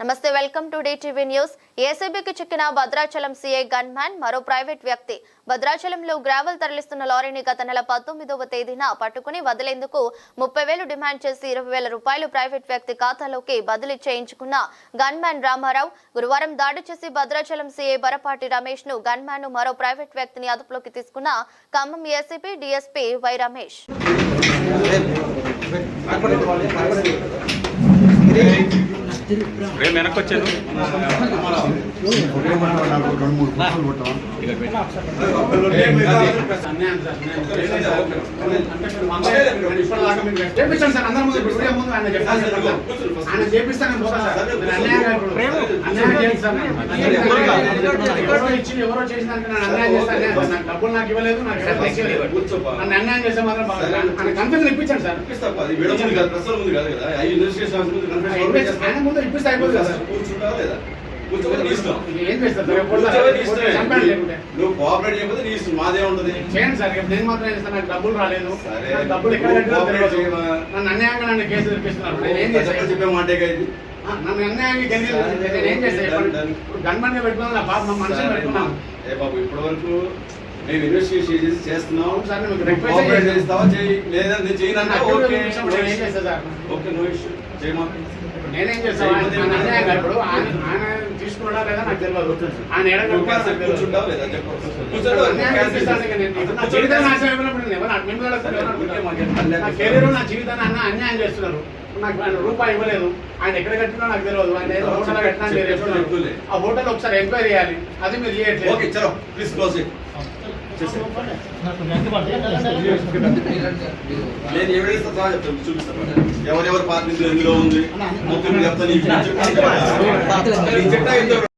నమస్తే welcome to TV news ఏసీబీకి చిక్కిన భద్రాచలం సీఐ గన్ మ్యాన్ మరో ప్రైవేట్ వ్యక్తి భద్రాచలంలో గ్రావెల్ తరలిస్తున్న లారీని గత నెల పంతొమ్మిదవ తేదీన పట్టుకుని వదిలేందుకు ముప్పై వేలు డిమాండ్ చేసి ఇరవై వేల రూపాయలు ప్రైవేట్ వ్యక్తి ఖాతాలోకి బదిలీ చేయించుకున్న గన్ మ్యాన్ రామారావు గురువారం దాడి చేసి భద్రాచలం సీఐ బరపాటి రమేష్ను గన్ మ్యాన్ను మరో ప్రైవేట్ వ్యక్తిని అదుపులోకి తీసుకున్న Khammam ACP DSP Y Ramesh రేపు వెనక్కి వచ్చాను చేపిస్తాను ఆయన చేపిస్తాను ఎవరో చేసిన అన్యాయం చేస్తాను నాకు డబ్బులు నాకు ఇవ్వలేదు నాకు నన్ను అన్యాయం చేస్తే మాత్రం కన్ఫ్యూజన్ ఇప్పించాను సార్ ఆయన ముందు ఇప్పిస్తే అయిపోతుంది సార్ నువ్వు కోఆపరేట్ చేయకపోతే నీ ఇష్టం మాదే ఉంటది చేయండి సార్ నేను మాత్రం చేస్తాను నాకు డబ్బులు రాలేదు డబ్బులు ఎక్కడ నన్ను అన్యాయంగా నన్ను కేసు తెప్పిస్తున్నారు ఏం చెప్పే మాటే కదా నన్ను అన్యాయంగా గెలిచి నేను ఏం చేస్తాను గన్మన్ పెట్టుకున్నాను నా పాప మా మనిషిని పెట్టుకున్నాను. ఏ బాబు ఇప్పటి వరకు మేము ఇన్వెస్టిగేషన్ చేసి చేస్తున్నాం. సార్, నేను మీకు నువ్వు request కోఆపరేట్ చేస్తాను. చేస్తావా? చేయి లేదా నేను చేయను నన్ను అంటే అడ్డు ఓకే విషయం నేను ఏం చేస్తాను సార్? ఓకే నో ఇష్యూ చేయమా నేనేం చేస్తాను? ఆయన నన్ను అన్యాయంగా ఇప్పుడు ఆయన ఆయన నా? నా కెరీర్ నా జీవితాన్ని అన్న అన్యాయం చేస్తున్నారు నాకు ఆయన రూపాయి ఇవ్వలేదు ఆయన ఎక్కడ కట్టినా నాకు తెలియదు ఆయన హోటల్ కట్టినా. ఆ హోటల్ ఒకసారి ఎంక్వైరీ చేయాలి అది మీరు చేయట్లేదు ఓకే చలో ప్లీజ్ క్లోజ్ ఇట్ నేను ఎవిడెన్స్తో సహా చెప్తాను చూపిస్తాను ఎవరెవరి పార్టీ ఎందులో ఉంది మొత్తం చెప్తాను